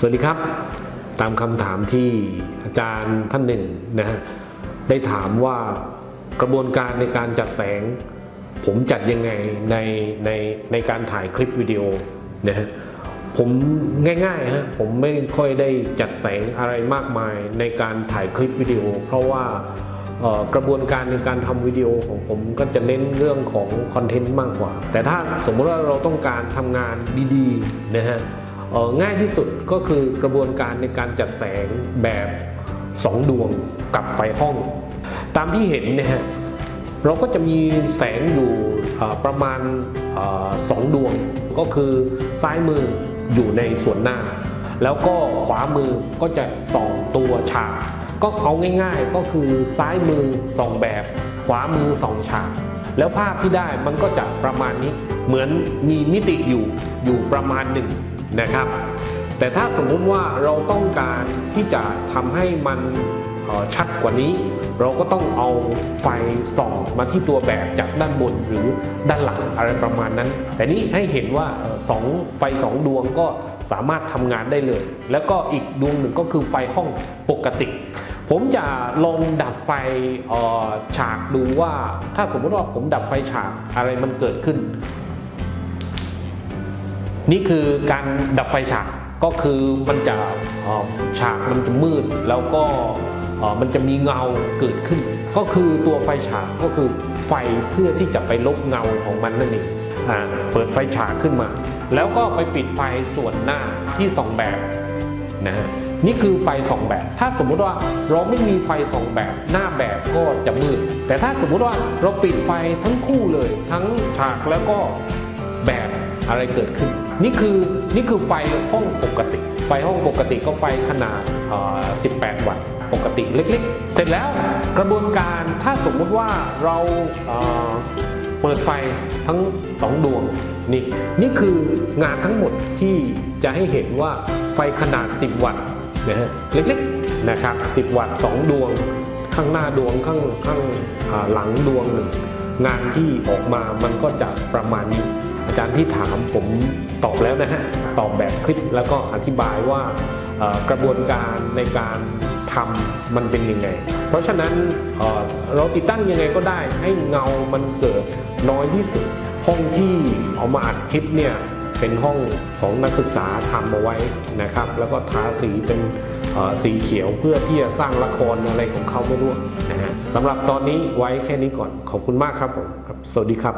สวัสดีครับ ตามคำถามที่อาจารย์ท่านหนึ่งนะฮะได้ถามว่ากระบวนการในการจัดแสง ผมจัดยังไงในในในการถ่ายคลิปวิดีโอนะฮะผมง่ายๆฮะผมไม่ค่อยได้จัดแสงอะไรมากมายในการถ่ายคลิปวิดีโอ เพราะว่ากระบวนการในการทำวิดีโอของผมก็จะเน้นเรื่องของคอนเทนต์มากกว่า แต่ถ้าสมมติว่าเราต้องการทำงานดีๆนะฮะ ง่ายที่สุดก็คือกระบวนการในการจัดแสงแบบ 2 ดวงกับไฟห้อง ตามที่เห็นนี่ยฮะเราก็จะมีแสงอยู่ประมาณสองดวง ก็คือซ้ายมืออยู่ในส่วนหน้า แล้วก็ขวามือก็จะส่องตัวฉาก ก็เอาง่ายๆก็คือซ้ายมือส่องแบบ ขวามือส่องฉาก แล้วภาพที่ได้มันก็จะประมาณนี้เหมือนมีมิติอยู่อยู่ประมาณหนึ่ง นะครับ แต่ถ้าสมมุติว่าเราต้องการที่จะทำให้มันออชัดกว่านี้ เราก็ต้องเอาไฟส่องมาที่ตัวแบบจากด้านบนหรือด้านหลังอะไรประมาณนั้น แต่นี้ให้เห็นว่าสองไฟสองดวงก็สามารถทำงานได้เลย แล้วก็อีกดวงหนึ่งก็คือไฟห้องปกติ ผมจะลองดับไฟออฉากดูว่า ถ้าสมมติว่าผมดับไฟฉากอะไรมันเกิดขึ้น นี่คือการดับไฟฉากก็คือมันจะฉากมันจะมืดแล้วก็มันจะมีเงาเกิดขึ้น ก็คือตัวไฟฉากก็คือไฟเพื่อที่จะไปลบเงาของมันนั่นเองอ่าเปิดไฟฉากขึ้นมา แล้วก็ไปปิดไฟส่วนหน้าที่สองแบบนะฮะนี่คือไฟสองแบบ ถ้าสมมุติว่าเราไม่มีไฟสองแบบหน้าแบบก็จะมืด แต่ถ้าสมมุติว่าเราปิดไฟทั้งคู่เลย ทั้งฉากแล้วก็แบบอะไรเกิดขึ้น นี่คือนี่คือไฟห้องปกติ ไฟห้องปกติก็ไฟขนาด 18 วัตต์ปกติเล็กๆ เสร็จแล้วกระบวนการถ้าสมมติว่าเราเปิดไฟทั้ง 2 ดวงนี่นี่คืองานทั้งหมดที่จะให้เห็นว่าไฟขนาด 10 วัตต์นะฮะเล็กๆนะครับ 10 วัตต์ 2 ดวง ข้างหน้าดวงข้างข้างหลังดวงหนึ่งงานที่ออกมามันก็จะประมาณนี้ อาจารย์ที่ถามผมตอบแล้วนะฮะตอบแบบคลิปแล้วก็อธิบายว่ากระบวนการในการทำมันเป็นยังไง เพราะฉะนั้นเเราติดตั้งยังไงก็ได้ให้เงามันเกิดน้อยที่สุด ห้องที่เอามาอัดคลิปเนี่ยเป็นห้องของนักศึกษาทำเอาไว้นะครับ แล้วก็ทาสีเป็นสีเขียวเพื่อที่จะสร้างละครอะไรของเขาไม่รู้นะฮะสำหรับตอนนี้ไว้แค่นี้ก่อนขอบคุณมากครับผมสวัสดีครับ